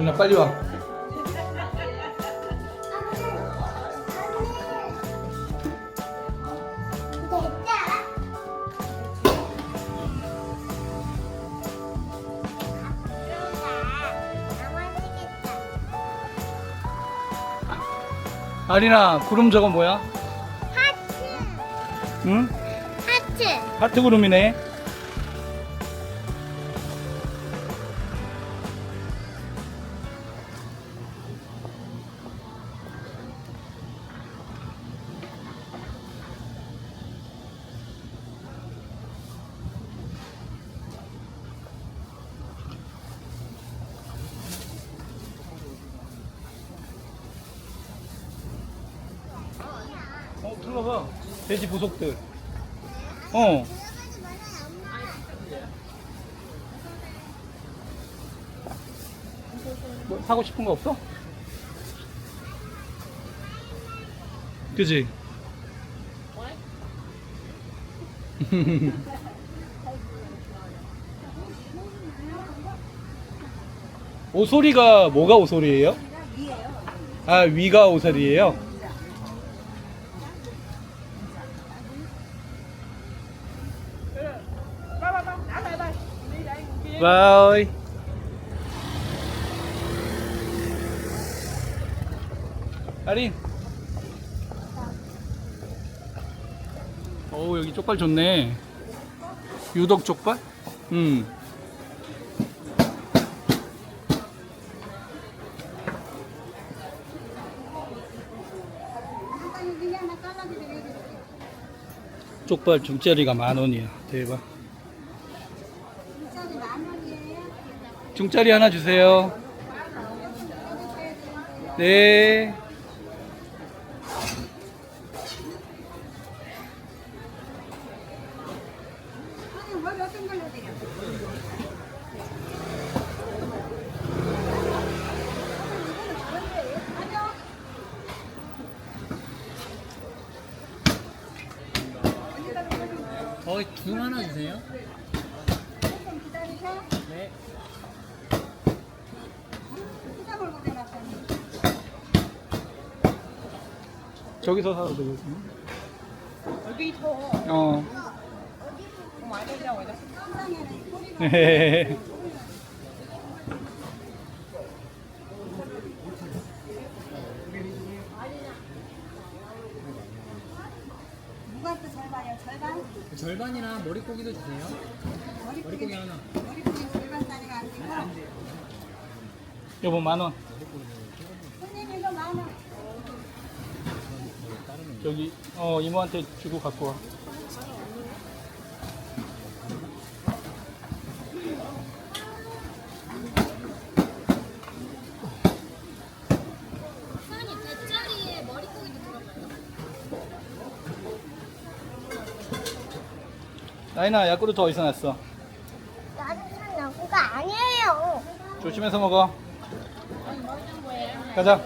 그냥 빨리 와. 아리나 구름 저거 뭐야? 하트 응? 하트 하트 구름이네. 어, 들어봐. 돼지 부속들. 어. 뭐 사고 싶은 거 없어? 그지? 오소리가 뭐가 오소리예요? 아 위가 오소리예요? 바이 아린. 오 여기 쪽발 좋네. 유독 쪽발? 음. 쪽발 중짜리가 만 원이야. 대박 중짜리 하나 주세요 네두 하나 주세요. 네. 저기서 사도 되겠네 여기 더어 많이 되냐고 이제 네. 또 절반이야 절반? 절반이나 머릿고기도 주세요. 머릿고기 하나. 머리띠 절반 짜리가 안 되고 여보 만 원 손님 이거 만원 여기 어 이모한테 주고 갖고 와. 사장님 배짜리에 머리고기도 들어가요? 나인아 야구르트 어디서 났어? 야구가 아니에요. 조심해서 먹어. 가자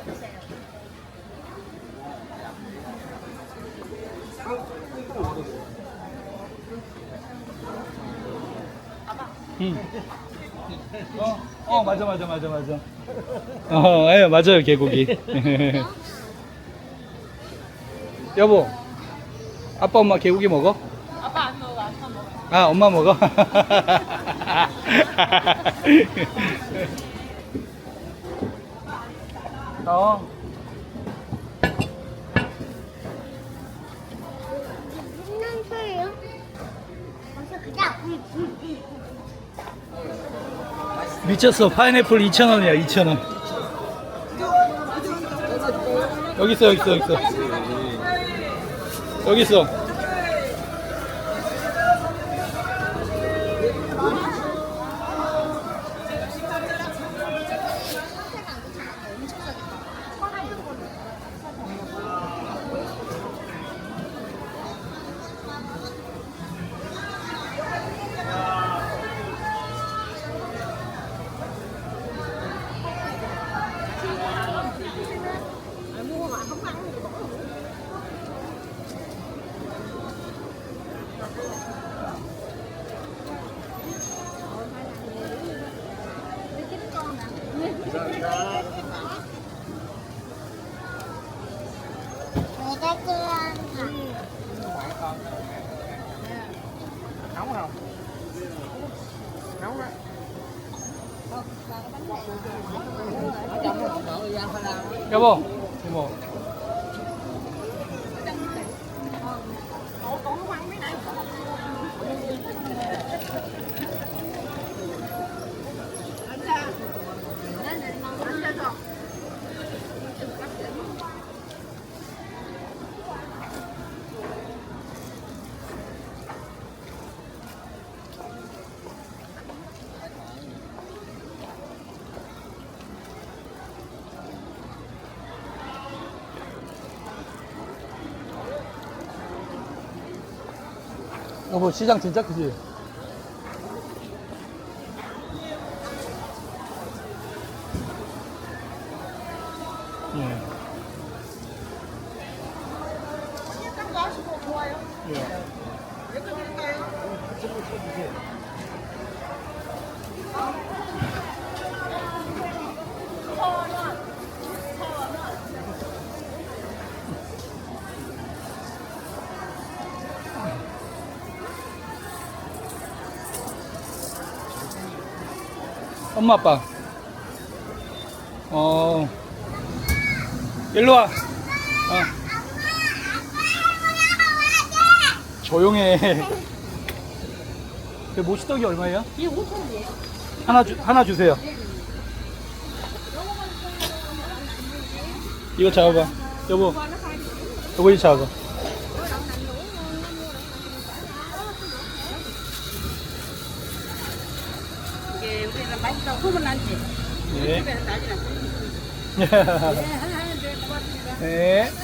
어, 어 맞아 맞아 맞아 맞아 어 예, 맞아요 개고기 여보 아빠 엄마 개고기 먹어? 아빠 안 먹어 아빠 먹어 아, 엄마 먹어? 어. 무슨 소리요? 어서 가자 미쳤어. 파인애플 2,000원이야, 2,000원. 여기 있어, 여기 있어, 여기 있어. 여기 있어. 내가 좋아한다. nóng không nóng đó ở trong nó đổ 여보. 여보, 시장 진짜 크지? 예. 거 하시고 좋아요. 예. 몇개 드릴까요? 엄마 아빠. 어. 일로 와. 어. 조용해. 그 모시떡이 얼마예요? 이게 5천원이에요. 하나 주 하나 주세요. 이거 잡아봐. 여보. 여보 이거 잡아봐. 이게 우리는 맛있다고 소문 난지. 네. 집에는 난리 났어요. 네, 하나 하면 돼. 고맙습니다. 네.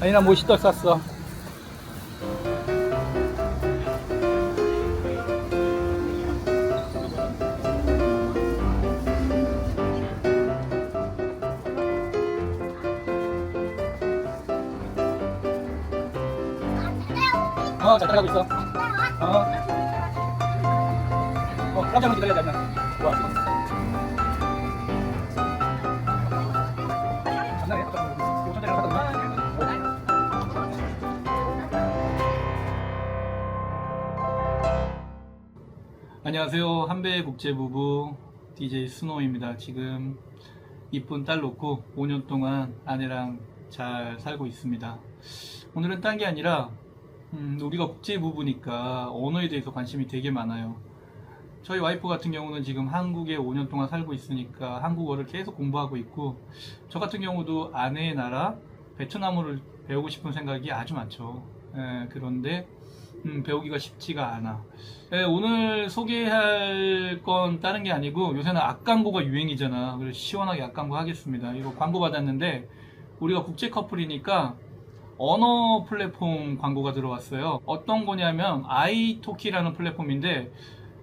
아니 나 모시떡 샀어. 어, 잘 따라가고 있어. 어. 어, 깜짝 기다려야 돼. 와. 장난해. 아까 그 5천 대를 샀거든요. 안녕하세요. 한배 국제부부 DJ 스노우입니다. 지금 이쁜 딸 놓고 5년 동안 아내랑 잘 살고 있습니다. 오늘은 딴 게 아니라 음, 우리가 국제부부니까 언어에 대해서 관심이 되게 많아요. 저희 와이프 같은 경우는 지금 한국에 5년 동안 살고 있으니까 한국어를 계속 공부하고 있고 저 같은 경우도 아내의 나라 베트남어를 배우고 싶은 생각이 아주 많죠. 예, 그런데 음, 배우기가 쉽지가 않아. 예, 오늘 소개할 건 다른 게 아니고 요새는 악광고가 유행이잖아. 그래서 시원하게 악광고 하겠습니다. 이거 광고 받았는데 우리가 국제 커플이니까 언어 플랫폼 광고가 들어왔어요. 어떤 거냐면 아이토키라는 플랫폼인데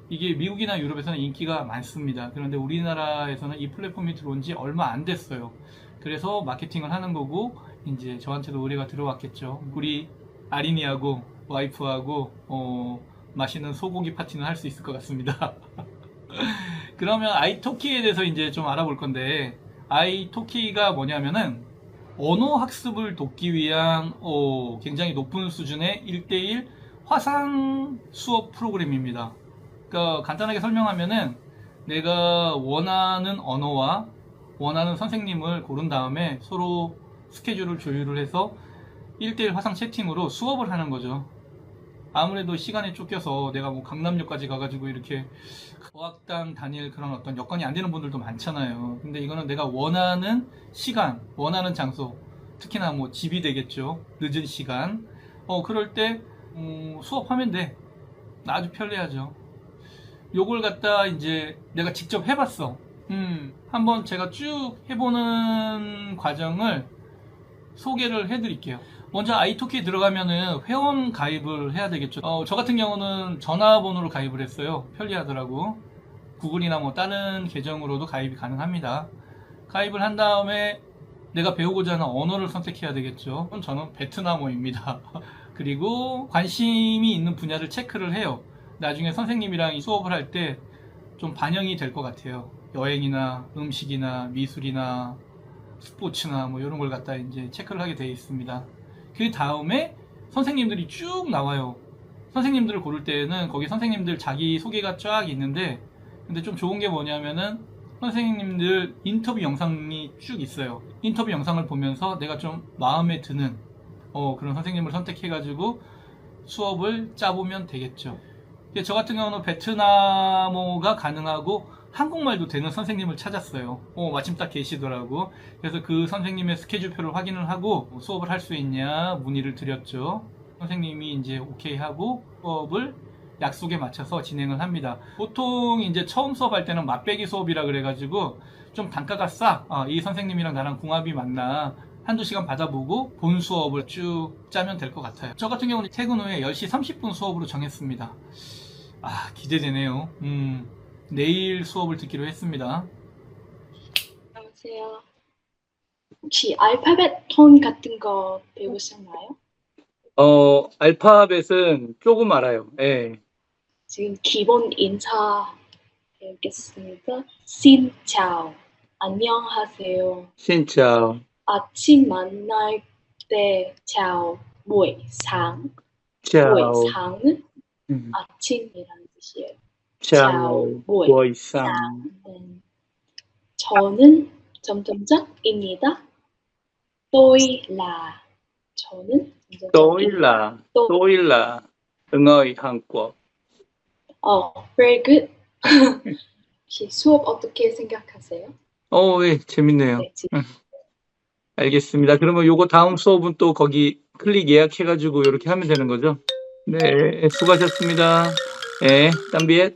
이게 미국이나 유럽에서는 인기가 많습니다. 그런데 우리나라에서는 이 플랫폼이 들어온 지 얼마 안 됐어요. 그래서 마케팅을 하는 거고 이제 저한테도 의뢰가 들어왔겠죠. 우리 아린이하고 와이프하고 어, 맛있는 소고기 파티는 할 수 있을 것 같습니다. 그러면 아이토키에 대해서 이제 좀 알아볼 건데 아이토키가 뭐냐면은 언어 학습을 돕기 위한 어, 굉장히 높은 수준의 1대1 화상 수업 프로그램입니다. 그러니까 간단하게 설명하면은 내가 원하는 언어와 원하는 선생님을 고른 다음에 서로 스케줄을 조율을 해서 1대1 화상 채팅으로 수업을 하는 거죠. 아무래도 시간에 쫓겨서 내가 뭐 강남역까지 가가지고 이렇게 어학당 다닐 그런 어떤 여건이 안 되는 분들도 많잖아요. 근데 이거는 내가 원하는 시간, 원하는 장소, 특히나 뭐 집이 되겠죠. 늦은 시간. 어, 그럴 때, 음, 수업하면 돼. 아주 편리하죠. 요걸 갖다 이제 내가 직접 해봤어. 음, 한번 제가 쭉 해보는 과정을 소개를 해드릴게요. 먼저 아이토키에 들어가면은 회원 가입을 해야 되겠죠. 어, 저 같은 경우는 전화번호로 가입을 했어요. 편리하더라고. 구글이나 뭐 다른 계정으로도 가입이 가능합니다. 가입을 한 다음에 내가 배우고자 하는 언어를 선택해야 되겠죠. 저는 베트남어입니다. 그리고 관심이 있는 분야를 체크를 해요. 나중에 선생님이랑 이 수업을 할 때 좀 반영이 될 것 같아요. 여행이나 음식이나 미술이나 스포츠나 뭐 이런 걸 갖다 이제 체크를 하게 되어 있습니다. 그 다음에 선생님들이 쭉 나와요. 선생님들을 고를 때는 거기 선생님들 자기 소개가 쫙 있는데 근데 좀 좋은 게 뭐냐면은 선생님들 인터뷰 영상이 쭉 있어요. 인터뷰 영상을 보면서 내가 좀 마음에 드는 어, 그런 선생님을 선택해가지고 수업을 짜보면 되겠죠. 저 같은 경우는 베트남어가 가능하고 한국말도 되는 선생님을 찾았어요. 어, 마침 딱 계시더라고. 그래서 그 선생님의 스케줄표를 확인을 하고 수업을 할 수 있냐 문의를 드렸죠. 선생님이 이제 오케이 하고 수업을 약속에 맞춰서 진행을 합니다. 보통 이제 처음 수업할 때는 맛배기 수업이라 그래가지고 좀 단가가 싸. 아, 이 선생님이랑 나랑 궁합이 맞나. 한두 시간 받아보고 본 수업을 쭉 짜면 될 것 같아요. 저 같은 경우는 퇴근 후에 10시 30분 수업으로 정했습니다. 아, 기대되네요. 음, 내일 수업을 듣기로 했습니다. 안녕하세요. 혹시 알파벳 톤 같은 거 배우셨나요? 어, 알파벳은 조금 알아요. 예. 지금 기본 인사 배우겠습니다. Xin chào. 안녕하세요. 진짜. 아침 만날 때 chào. buổi sáng. buổi sáng 음, 아침이라는 뜻이에요. Sáng. 음, 저는 점점점입니다. là 저는 là người Hàn Quốc. 어, very good. 혹시 수업 어떻게 생각하세요? 어, 예, 재밌네요. 네, 알겠습니다. 그러면 요거 다음 수업은 또 거기 클릭 예약해가지고 이렇게 하면 되는 거죠? 네, 수고하셨습니다. Eh, también.